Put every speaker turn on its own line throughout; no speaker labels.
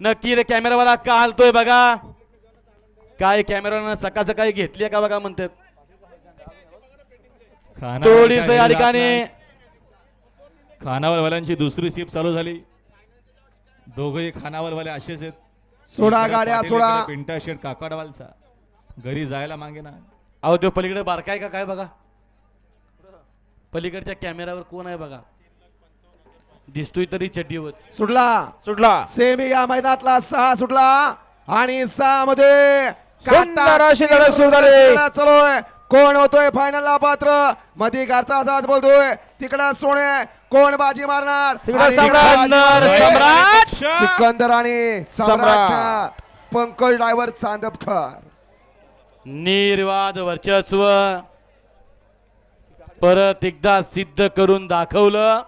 नक्की रे कॅमेरावाला का हलतोय बघा? काय कॅमेरानं सकाळ सकाळी घेतली का बघा म्हणतात थोडीस या ठिकाणी
खानावरवाल्यांची दुसरी सीप चालू झाली. दोघही खानावरवाले असेच आहेत.
सोडा गाड्या, सोडा.
पिंटा शेट काकडवालचा. घरी जायला मागे ना.
अहो तो पलीकडे बारकाय का? काय बघा? पलीकडच्या कॅमेरावर कोण आहे बघा? दिसतोय तरी चड्डीवर
सुटला.
सुटला.
सेमी या मैदानातला सहा सुटला आणि सहा मध्ये
सुंदर अशी लढत सुरू झाली.
लढत चालू आहे कोण होतोय फायनल ला पात्र? मध्ये घरचा साज बोलतोय. तिकडं सोने कोण बाजी मारणार?
तिकडं
आणि
सम्राट.
बाजी मारणार.
सम्राट.
सिकंदर आणि
सम्राट.
सम्राट. पंकज ड्रायव्हर चांदपकर
निर्वाद वर्चस्व. परत एकदा सिद्ध करून दाखवलं.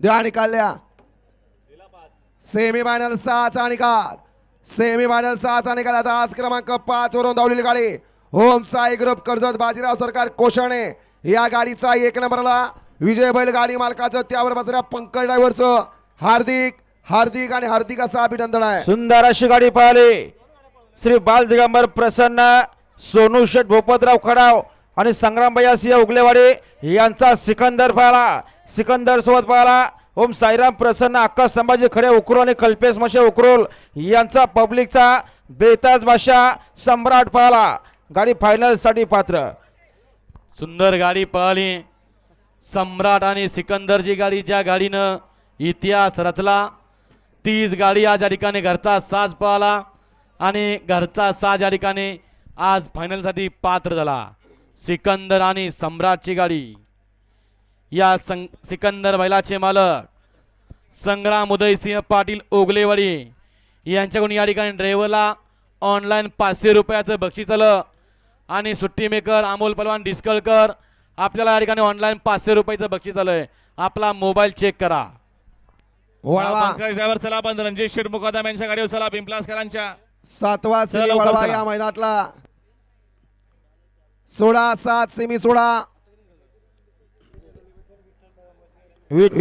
द्या. निकाल्या सेमी फायनल सहाचा निकाल. सेमी फायनल सहाचा निकाल. आता आज क्रमांक पाच वरून धावलेली गाडी. होमचा एक ग्रुप कर्जत बाजीराव सरकार कोशाणे. या गाडीचा एक नंबरला विजय बैल गाडी मालकाचं त्यावर बसल्या पंकज ड्रायव्हरचं हार्दिक हार्दिक आणि हार्दिक असं अभिनंदन आहे.
सुंदर अशी गाडी पाहिली श्री बाल दिगंबर प्रसन्न सोनू शेठ भोपतराव खडाव आणि संग्रामभैया सिंह उगलेवाडी यांचा सिकंदर पाहिला सिकंदर सोबत पळाला ओम साईराम प्रसन्न आकाश संभाजी खडे उकरोल आणि कल्पेश मशे उकरोल यांचा पब्लिकचा बेताज भाषा सम्राट पळाला गाडी फायनलसाठी पात्र.
सुंदर गाडी पळाली सम्राट आणि सिकंदरची गाडी ज्या गाडीनं इतिहास रचला तीच गाडी आज या ठिकाणी घरचा साज पळाला आणि घरचा साज या ठिकाणी आज फायनलसाठी पात्र झाला. सिकंदर आणि सम्राटची गाडी. या सं सिकंदर बैलाचे मालक संग्राम उदयसिंह पाटील ओगलेवाडी यांच्याकडून या ठिकाणी ड्रायव्हरला ऑनलाईन पाचशे रुपयाचं बक्षीस आलं आणि सुट्टी मेकर अमोल पलवान डिस्कळकर आपल्याला या ठिकाणी ऑनलाईन पाचशे रुपयाचं बक्षीस आलंय आपला मोबाईल चेक करा.
वळवा.
पंकज ड्रायव्हर चला आपण रणजित शेठ मुकादम यांच्या गाडीवर चला पिंपलासकरांच्या
सातवा सेमी वळवा. या मैदानातला. सोळा सात सेमी सोळा
Wait,